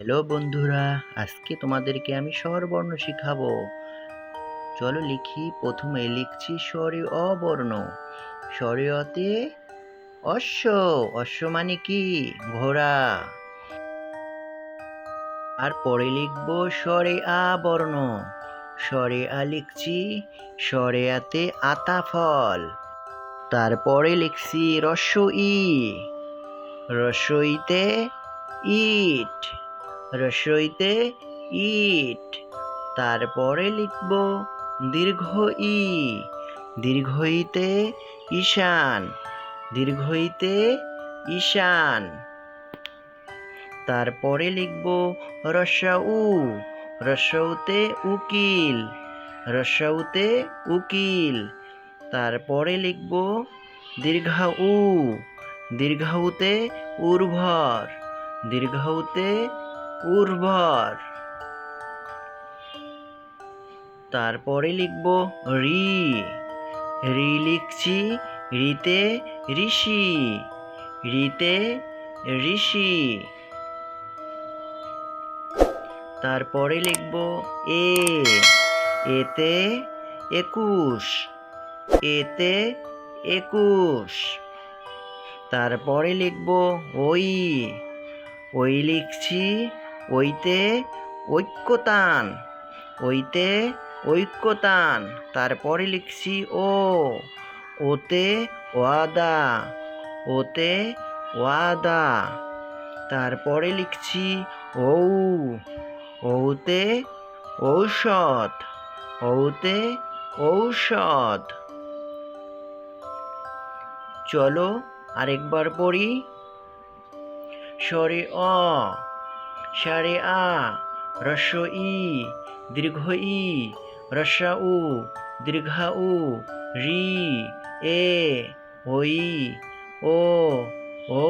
Hello বন্ধুরা, আজকে তোমাদেরকে আমি স্বরবর্ণ শিখাবো। চলো লিখি, প্রথমে লিখছি স্বরে অবর্ণ। স্বরে অতে অশ্ব অশ্ব মানে কি? ঘোড়া। আর পরে লিখব স্বরে আ বর্ণ স্বরে আ লিখছি, স্বরে আতে আতা ফল। তারপরে লিখছি রস্য ই। রসইতে ইট। রসইতে ইট। তারপরে লিখব দীর্ঘ ই। দীর্ঘইতে ঈশান। দীর্ঘইতে ঈশান। তারপরে লিখব রসা উ রসৌতে উকিল। রসৌতে উকিল। তারপরে লিখব দীর্ঘা উ দীর্ঘাউতে উর্ভর দীর্ঘাউতে উর্বর তারপরে লিখব রি। রি লিখছি রিতে ঋষি। রিতে ঋষি। তারপরে লিখব এ। এতে একুশ। এতে একুশ। তারপরে লিখব ওই। ওই লিখছি ওইতে ঐক্যতান ওইতে ঐক্যতান, তারপরে লিখছি ও, ওতে ওয়াদা ওতে ওয়াদা, তারপরে লিখছি ঔ, ঔতে ঔষধ ঔতে ঔষধ। চলো আরেকবার পড়ি। স্বরে অ। সারে আ রস্য ই, দীর্ঘ ই রস্যা উ, দীর্ঘা উ, রি, এ ওই ও, ঔ